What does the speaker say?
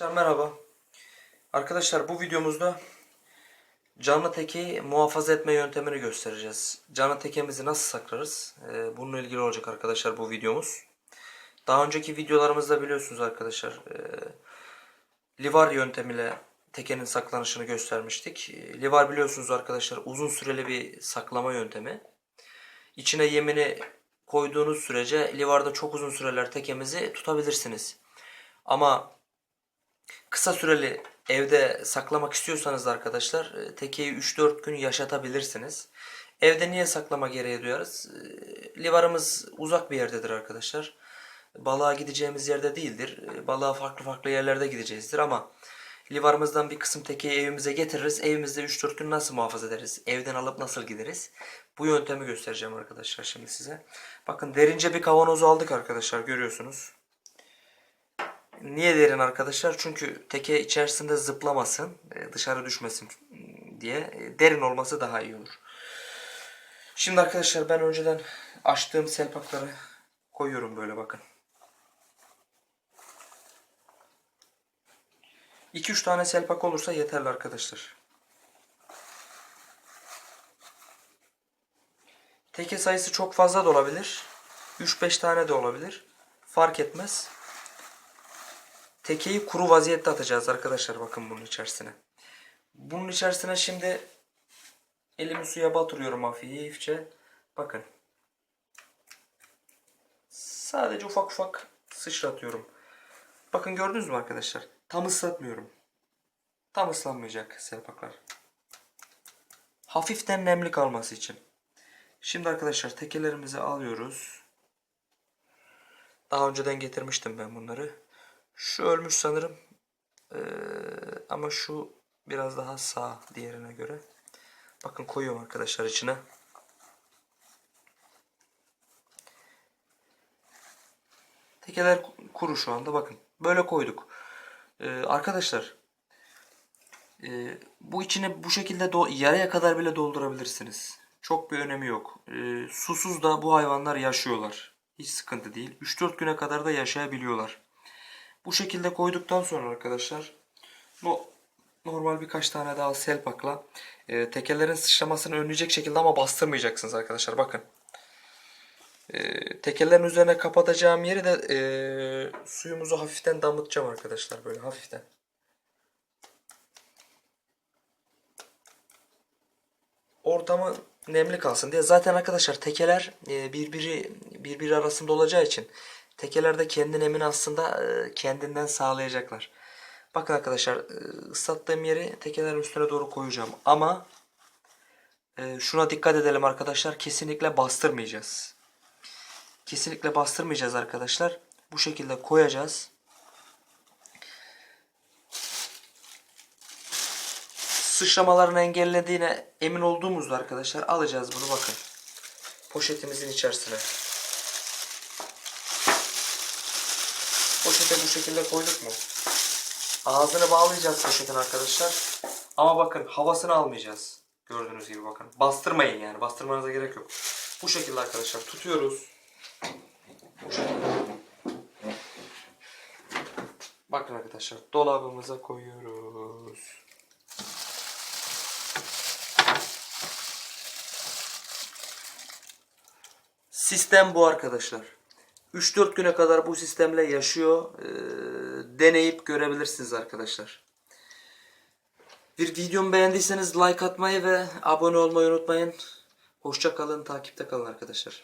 Arkadaşlar merhaba. Arkadaşlar bu videomuzda canlı tekeyi muhafaza etme yöntemini göstereceğiz. Canlı tekemizi nasıl saklarız? Ee, bununla ilgili olacak arkadaşlar bu videomuz. Daha önceki videolarımızda biliyorsunuz arkadaşlar e, livar yöntemiyle tekenin saklanışını göstermiştik. E, Livar biliyorsunuz arkadaşlar uzun süreli bir saklama yöntemi. İçine yemini koyduğunuz sürece livarda çok uzun süreler tekemizi tutabilirsiniz. Ama kısa süreli evde saklamak istiyorsanız da arkadaşlar e, tekeyi 3-4 gün yaşatabilirsiniz. Evde niye saklama gereği duyarız? E, Livarımız uzak bir yerdedir arkadaşlar. Balığa gideceğimiz yerde değildir. E, Balığa farklı farklı yerlerde gideceğizdir ama livarımızdan bir kısım tekeyi evimize getiririz. Evimizde 3-4 gün nasıl muhafaza ederiz? Evden alıp nasıl gideriz? Bu yöntemi göstereceğim arkadaşlar şimdi size. Bakın derince bir kavanozu aldık arkadaşlar görüyorsunuz. Niye derin arkadaşlar? Çünkü teke içerisinde zıplamasın, e, dışarı düşmesin diye e, derin olması daha iyi olur. Şimdi arkadaşlar ben önceden açtığım selpakları koyuyorum böyle bakın. 2-3 tane selpak olursa yeterli arkadaşlar. Teke sayısı çok fazla da olabilir. 3-5 tane de olabilir. Fark etmez. Tekeyi kuru vaziyette atacağız arkadaşlar bakın bunun içerisine. Bunun içerisine şimdi elimi suya batırıyorum hafifçe. Bakın. Sadece ufak ufak sıçratıyorum. Bakın gördünüz mü arkadaşlar? Tam ıslatmıyorum. Tam ıslanmayacak selpaklar. Hafiften nemli kalması için. Şimdi arkadaşlar tekelerimizi alıyoruz. Daha önceden getirmiştim ben bunları. Şu ölmüş sanırım. Ee, ama şu biraz daha sağ diğerine göre. Bakın koyuyorum arkadaşlar içine. Tekeler kuru şu anda bakın. Böyle koyduk. Ee, arkadaşlar e, bu içine bu şekilde yarıya kadar bile doldurabilirsiniz. Çok bir önemi yok. Ee, susuz da bu hayvanlar yaşıyorlar. Hiç sıkıntı değil. 3-4 güne kadar da yaşayabiliyorlar. Bu şekilde koyduktan sonra arkadaşlar bu normal birkaç tane daha selpakla e, tekerlerin sıçramasını önleyecek şekilde ama bastırmayacaksınız arkadaşlar bakın. E, tekerlerin üzerine kapatacağım yeri de e, suyumuzu hafiften damıtacağım arkadaşlar böyle hafiften. Ortamı nemli kalsın diye. Zaten arkadaşlar tekeler e, birbiri birbiri arasında olacağı için tekeler de kendi nemini aslında e, kendinden sağlayacaklar. Bakın arkadaşlar e, ıslattığım yeri tekelerin üstüne doğru koyacağım. Ama e, şuna dikkat edelim arkadaşlar. Kesinlikle bastırmayacağız. Kesinlikle bastırmayacağız arkadaşlar. Bu şekilde koyacağız. sıçramalarını engellediğine emin olduğumuzda arkadaşlar alacağız bunu bakın. Poşetimizin içerisine. Poşete bu şekilde koyduk mu? Ağzını bağlayacağız poşetin arkadaşlar. Ama bakın havasını almayacağız. Gördüğünüz gibi bakın. Bastırmayın yani. Bastırmanıza gerek yok. Bu şekilde arkadaşlar tutuyoruz. Bu şekilde. Bakın arkadaşlar dolabımıza koyuyoruz. Sistem bu arkadaşlar. 3-4 güne kadar bu sistemle yaşıyor. Ee, deneyip görebilirsiniz arkadaşlar. Bir videomu beğendiyseniz like atmayı ve abone olmayı unutmayın. Hoşça kalın, takipte kalın arkadaşlar.